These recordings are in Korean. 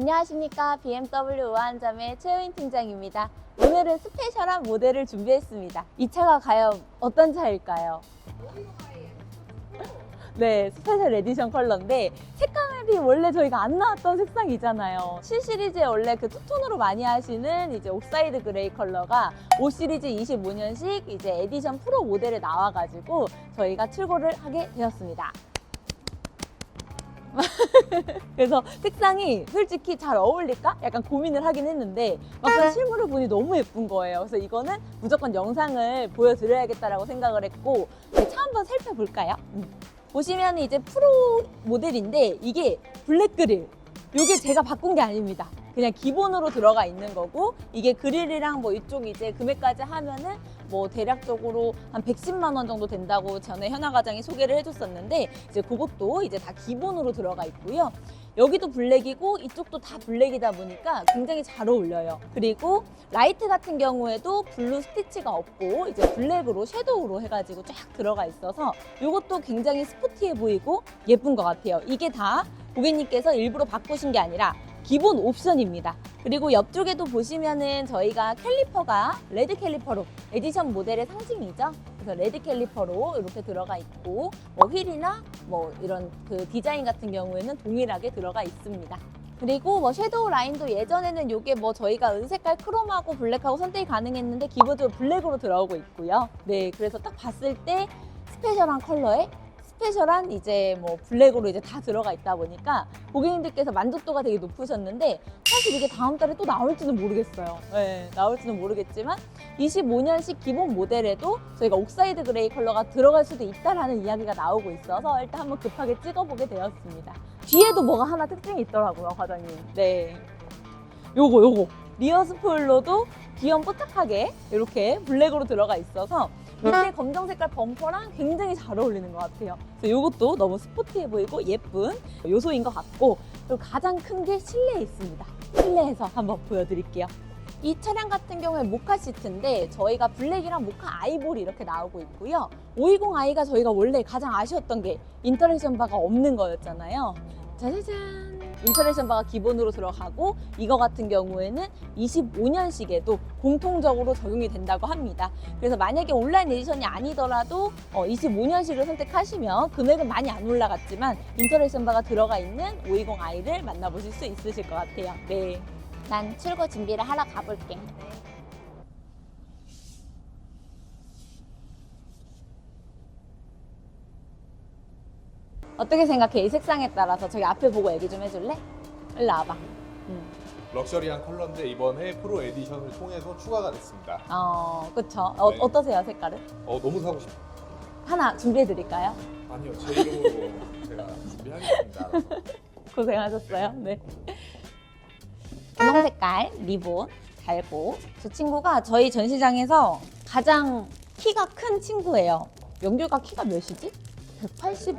안녕하십니까 BMW 우한점의 최우인 팀장입니다. 오늘은 스페셜한 모델을 준비했습니다. 이 차가 과연 어떤 차일까요? 네, 스페셜 에디션 컬러인데 색깔이 원래 저희가 안 나왔던 색상이잖아요. C 시리즈에 원래 그 투톤으로 많이 하시는 이제 옥사이드 그레이 컬러가 5 시리즈 25년식 이제 에디션 프로 모델에 나와가지고 저희가 출고를 하게 되었습니다. 그래서 색상이 솔직히 잘 어울릴까? 약간 고민을 하긴 했는데 막상 실물을 보니 너무 예쁜 거예요. 그래서 이거는 무조건 영상을 보여드려야겠다라고 생각을 했고 네, 차 한번 살펴볼까요? 음. 보시면 이제 프로 모델인데 이게 블랙 그릴. 이게 제가 바꾼 게 아닙니다. 그냥 기본으로 들어가 있는 거고 이게 그릴이랑 뭐 이쪽 이제 금액까지 하면은 뭐 대략적으로 한 110만 원 정도 된다고 전에 현아 과장이 소개를 해줬었는데 이제 그것도 이제 다 기본으로 들어가 있고요. 여기도 블랙이고 이쪽도 다 블랙이다 보니까 굉장히 잘 어울려요. 그리고 라이트 같은 경우에도 블루 스티치가 없고 이제 블랙으로 섀도우로 해가지고 쫙 들어가 있어서 이것도 굉장히 스포티해 보이고 예쁜 것 같아요. 이게 다 고객님께서 일부러 바꾸신 게 아니라 기본 옵션입니다. 그리고 옆쪽에도 보시면은 저희가 캘리퍼가 레드 캘리퍼로 에디션 모델의 상징이죠. 그래서 레드 캘리퍼로 이렇게 들어가 있고 뭐 휠이나 뭐 이런 그 디자인 같은 경우에는 동일하게 들어가 있습니다. 그리고 뭐 섀도우 라인도 예전에는 이게 뭐 저희가 은색깔 크롬하고 블랙하고 선택이 가능했는데 기본적으로 블랙으로 들어오고 있고요. 네, 그래서 딱 봤을 때 스페셜한 컬러에 스페셜한 이제 뭐 블랙으로 이제 다 들어가 있다 보니까 고객님들께서 만족도가 되게 높으셨는데 사실 이게 다음 달에 또 나올지는 모르겠어요. 네, 나올지는 모르겠지만 25년식 기본 모델에도 저희가 옥사이드 그레이 컬러가 들어갈 수도 있다라는 이야기가 나오고 있어서 일단 한번 급하게 찍어보게 되었습니다. 뒤에도 뭐가 하나 특징이 있더라고요, 과장님. 네. 요거, 요거. 리어 스포일러도 귀염 뽀짝하게 이렇게 블랙으로 들어가 있어서 밑에 검정 색깔 범퍼랑 굉장히 잘 어울리는 것 같아요. 그래서 이것도 너무 스포티해 보이고 예쁜 요소인 것 같고 그리고 가장 큰 게 실내에 있습니다. 실내에서 한번 보여드릴게요. 이 차량 같은 경우에 모카 시트인데 저희가 블랙이랑 모카 아이보리 이렇게 나오고 있고요. 520i가 저희가 원래 가장 아쉬웠던 게 인터랙션 바가 없는 거였잖아요. 짜자잔. 인터랙션 바가 기본으로 들어가고 이거 같은 경우에는 25년식에도 공통적으로 적용이 된다고 합니다. 그래서 만약에 온라인 에디션이 아니더라도 25년식을 선택하시면 금액은 많이 안 올라갔지만 인터랙션 바가 들어가 있는 520i를 만나보실 수 있으실 것 같아요. 네. 난 출고 준비를 하러 가볼게. 어떻게 생각해? 이 색상에 따라서 저기 앞에 보고 얘기 좀 해줄래? 일로 와봐. 음. 럭셔리한 컬러인데 이번에 프로 에디션을 통해서 추가가 됐습니다. 어, 그쵸. 어, 네. 어떠세요, 색깔은? 어 너무 사고 싶어요. 하나 준비해드릴까요? 아니요 제 이름으로 제가 준비하겠습니다. 고생하셨어요. 네. 분홍 색깔 리본 달고 저 친구가 저희 전시장에서 가장 키가 큰 친구예요. 명규가 키가 몇이지? 180,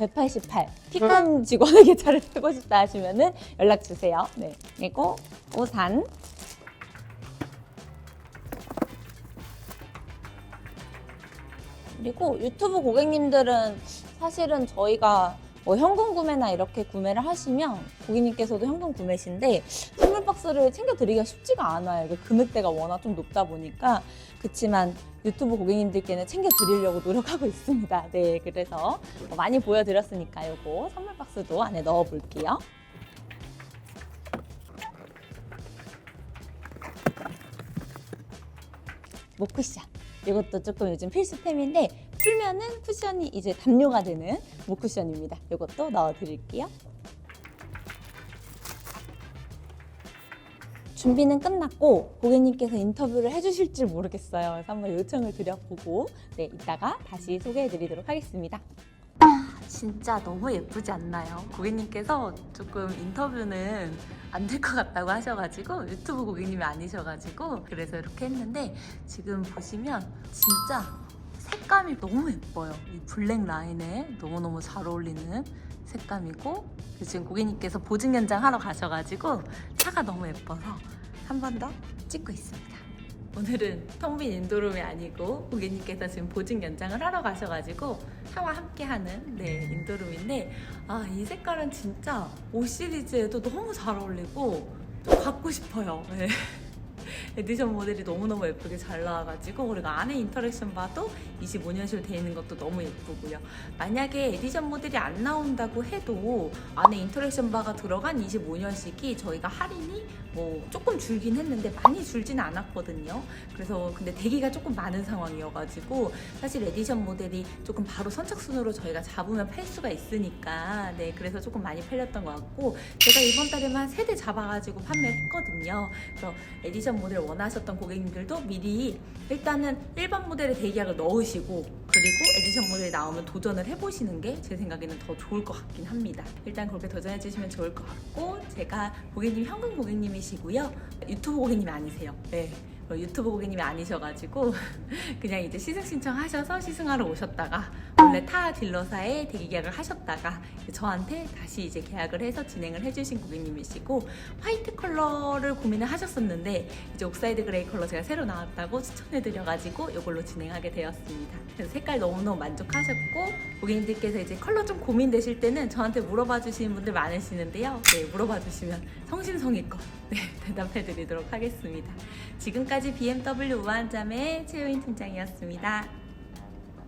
188. 키큰 직원에게 차를 타고 싶다 하시면은 연락 주세요. 네. 그리고 우산. 그리고 유튜브 고객님들은 사실은 저희가 뭐 현금 구매나 이렇게 구매를 하시면 고객님께서도 현금 구매신데 박스를 챙겨드리기가 쉽지가 않아요. 이게 금액대가 워낙 좀 높다 보니까 그렇지만 유튜브 고객님들께는 챙겨드리려고 노력하고 있습니다. 네, 그래서 뭐 많이 보여드렸으니까 요거 선물 박스도 안에 넣어볼게요. 목쿠션. 이것도 조금 요즘 필수템인데 풀면은 쿠션이 이제 담요가 되는 목쿠션입니다. 이것도 넣어드릴게요. 준비는 끝났고 고객님께서 인터뷰를 해주실지 모르겠어요. 그래서 한번 요청을 드려보고 네 이따가 다시 소개해드리도록 하겠습니다. 아, 진짜 너무 예쁘지 않나요? 고객님께서 조금 인터뷰는 안 될 것 같다고 하셔가지고 유튜브 고객님이 아니셔가지고 그래서 이렇게 했는데 지금 보시면 진짜 색감이 너무 예뻐요. 이 블랙 라인에 너무너무 잘 어울리는 색감이고 그리고 지금 고객님께서 보증 연장 하러 가셔가지고 차가 너무 예뻐서 한 번 더 찍고 있습니다. 오늘은 텅빈 인도룸이 아니고 고객님께서 지금 보증 연장을 하러 가셔가지고 차와 함께하는 네 인도룸인데 아 이 색깔은 진짜 5 시리즈에도 너무 잘 어울리고 좀 갖고 싶어요. 네. 에디션 모델이 너무너무 예쁘게 잘 나와가지고 그리고 안에 인터랙션 봐도 25년식 되어 있는 것도 너무 예쁘고요. 만약에 에디션 모델이 안 나온다고 해도 안에 인터랙션 바가 들어간 25년식이 저희가 할인이 뭐 조금 줄긴 했는데 많이 줄지는 않았거든요. 그래서 근데 대기가 조금 많은 상황이어가지고 사실 에디션 모델이 조금 바로 선착순으로 저희가 잡으면 팔 수가 있으니까 네 그래서 조금 많이 팔렸던 것 같고 제가 이번 달에만 세 대 잡아가지고 판매했거든요. 그래서 에디션 모델 원하셨던 고객님들도 미리 일단은 일반 모델에 대기약을 넣으시고 그리고 에디션 모델이 나오면 도전을 해보시는 게 제 생각에는 더 좋을 것 같긴 합니다. 일단 그렇게 도전해주시면 좋을 것 같고 제가 고객님 현금 고객님이시고요. 유튜브 고객님이 아니세요. 네. 어, 유튜브 고객님이 아니셔가지고 그냥 이제 시승 신청하셔서 시승하러 오셨다가 원래 타 딜러사에 대기 계약을 하셨다가 저한테 다시 이제 계약을 해서 진행을 해주신 고객님이시고 화이트 컬러를 고민을 하셨었는데 이제 옥사이드 그레이 컬러 제가 새로 나왔다고 추천해드려가지고 이걸로 진행하게 되었습니다. 그래서 색깔 너무너무 만족하셨고 고객님들께서 이제 컬러 좀 고민되실 때는 저한테 물어봐 주시는 분들 많으시는데요. 네, 물어봐 주시면 성심성의껏 네, 대답해드리도록 하겠습니다. 지금까지 BMW 우한잠의 최효인 팀장이었습니다.